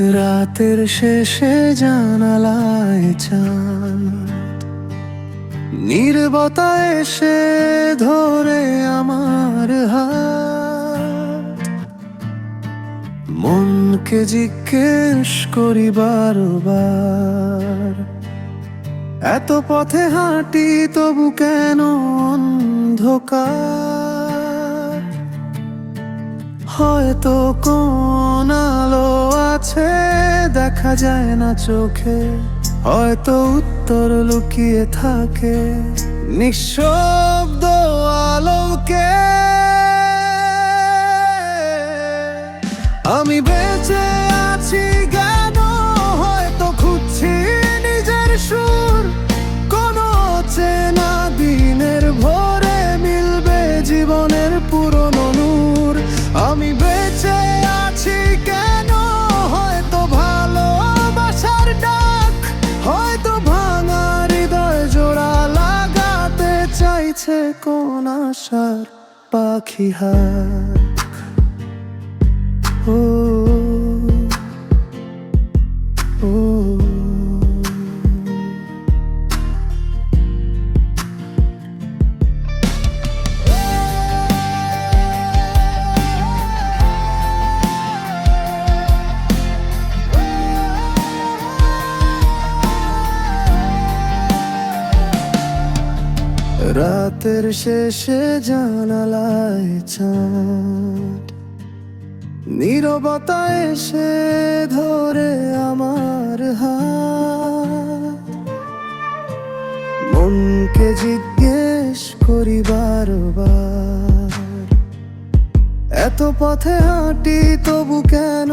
রাতের শেষে জানালায় চান নির্বতা এসে ধরে আমার হাত। মনকে জিজ্ঞেস করি বারবার, এত পথে হাঁটি তবু কেন অন্ধকার? হয়তো কোন আলো দেখা যায় না চোখে হয়তো উত্তর লুকিয়ে থাকে নিঃশব্দ আলোকে। আমি বেঁচে আছি কেন চাইছে কোন আশার পাখি হাত। ও রাতের শেষে জানালায় চাঁদ নীরবতা এসে ধরে আমার হাত। মনকে জিজ্ঞেস করি বারবার, এত পথে হাঁটি তবু কেন